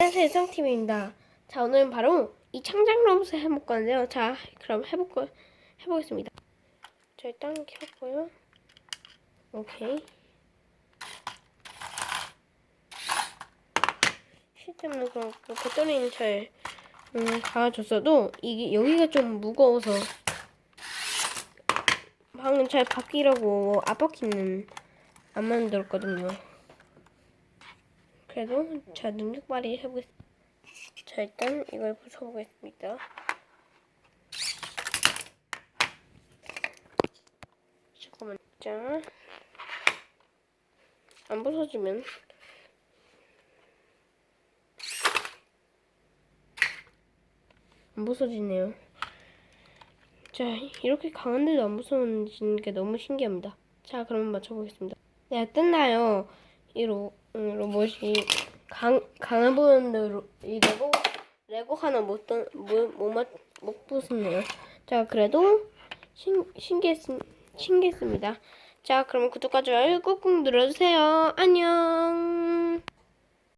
안녕하세요, 성팀입니다. 자, 오늘은 바로 이 창작 로봇을 해볼 건데요. 자, 그럼 해볼 거, 해보겠습니다. 자, 일단 켰고요. 오케이. 실제로는 그렇고, 배터리는 잘, 음, 갈아줬어도, 이게, 여기가 좀 무거워서, 방금 잘 바뀌라고 앞바퀴는 안 만들었거든요. 그래도 자 능력 발휘 해보겠습니다. 자 일단 이걸 부숴보겠습니다. 잠깐만 자. 안 부서지면 안 부서지네요. 자 이렇게 강한데도 안 부서지는 게 너무 신기합니다. 자 그럼 맞춰보겠습니다. 네 뜬나요? 이 로, 음, 로봇이 강, 강해 보이는데 로, 이 레고 레고 하나 못, 던, 못, 못, 맞- 못 부수네요. 자 그래도 신, 신기했, 신기했습니다. 자 그러면 구독과 좋아요 꾹꾹 눌러주세요. 안녕